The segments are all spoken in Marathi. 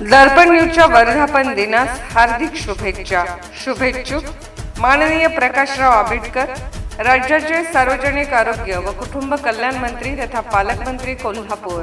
दर्पण न्यूजच्या वर्धापन दिनास हार्दिक शुभेच्छा. शुभेच्छुक माननीय प्रकाशराव आंबेडकर राज्याचे सार्वजनिक आरोग्य व कुटुंब कल्याण मंत्री तथा पालकमंत्री कोल्हापूर.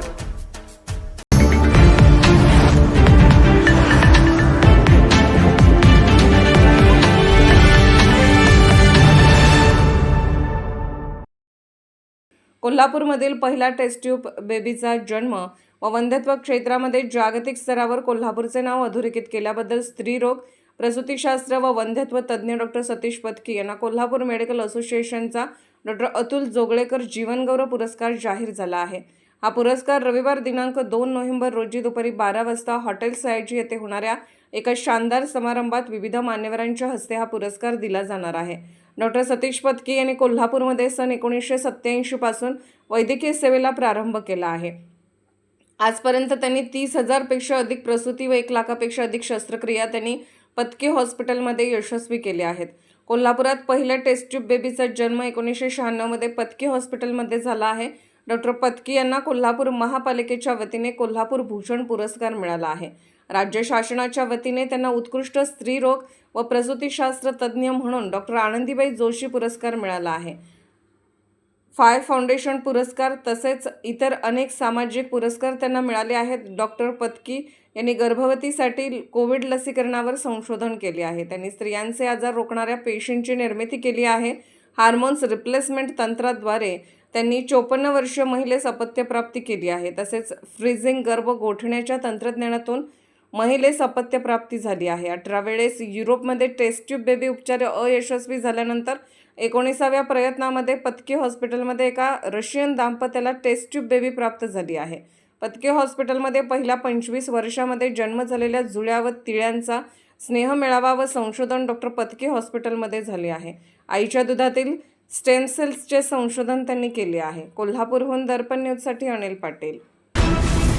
कोल्हापूरमधील पहिला टेस्ट ट्यूब बेबीचा जन्म व वंध्यत्व क्षेत्रामध्ये जागतिक स्तरावर कोल्हापूरचे नाव अधोरेखित केल्याबद्दल स्त्रीरोग प्रसूतीशास्त्र व वंध्यत्व तज्ज्ञ डॉक्टर सतीश पत्की यांना कोल्हापूर मेडिकल असोसिएशनचा डॉक्टर अतुल जोगळेकर जीवनगौरव पुरस्कार जाहीर झाला आहे. हा पुरस्कार रविवार दिनांक दोन नोव्हेंबर रोजी दुपारी बारा वाजता हॉटेल सयाजी येथे होणाऱ्या एका शानदार समारंभात विविध मान्यवरांच्या हस्ते हा पुरस्कार दिला जाणार आहे. डॉक्टर सतीश पत्की यांनी कोल्हापूरमध्ये सन एकोणीसशे सत्त्याऐंशीपासून वैद्यकीय सेवेला प्रारंभ केला आहे. आजपर्यंत त्यांनी तीस हजारपेक्षा अधिक प्रसूती व एक लाखापेक्षा अधिक शस्त्रक्रिया त्यांनी पत्की हॉस्पिटलमध्ये यशस्वी केल्या आहेत. कोल्हापुरात पहिल्या टेस्ट ट्यूब बेबीचा जन्म एकोणीसशे शहाण्णवमध्ये पत्की हॉस्पिटलमध्ये झाला आहे. डॉक्टर पत्की यांना कोल्हापूर महापालिकेच्या वतीने कोल्हापूर भूषण पुरस्कार मिळाला आहे. राज्य शासनाच्या वतीने त्यांना उत्कृष्ट स्त्रीरोग व प्रसूतीशास्त्र तज्ज्ञ म्हणून डॉक्टर आनंदीबाई जोशी पुरस्कार मिळाला आहे. फाय फाउंडेशन पुरस्कार तसेच इतर अनेक सामाजिक पुरस्कार त्यांना मिळाले आहेत. डॉक्टर पत्की यांनी गर्भवतीसाठी कोविड लसीकरणावर संशोधन केले आहे. त्यांनी स्त्रियांचे आजार रोखणाऱ्या पेशींची निर्मिती केली आहे. हार्मोन्स रिप्लेसमेंट तंत्राद्वारे त्यांनी चोपन्न वर्षीय महिलेस अपत्यप्राप्ती केली आहे. तसेच फ्रीझिंग गर्भ गोठण्याच्या तंत्रज्ञानातून महिलेस अपत्यप्राप्ती झाली आहे. अठरा वेळेस युरोपमध्ये टेस्ट ट्यूब बेबी उपचार अयशस्वी झाल्यानंतर एकोणीसाव्या प्रयत्नामध्ये पतके हॉस्पिटलमध्ये एका रशियन दाम्पत्याला टेस्ट ट्यूब बेबी प्राप्त झाली आहे. पतके हॉस्पिटलमध्ये पहिल्या पंचवीस वर्षामध्ये जन्म झालेल्या जुळ्या व तिळ्यांचा स्नेह मेळावा व संशोधन डॉक्टर पतके हॉस्पिटलमध्ये झाले आहे. आईच्या दुधातील स्टेम सेल्सचे संशोधन त्यांनी केले आहे. कोल्हापूरहून दर्पण न्यूजसाठी अनिल पाटील.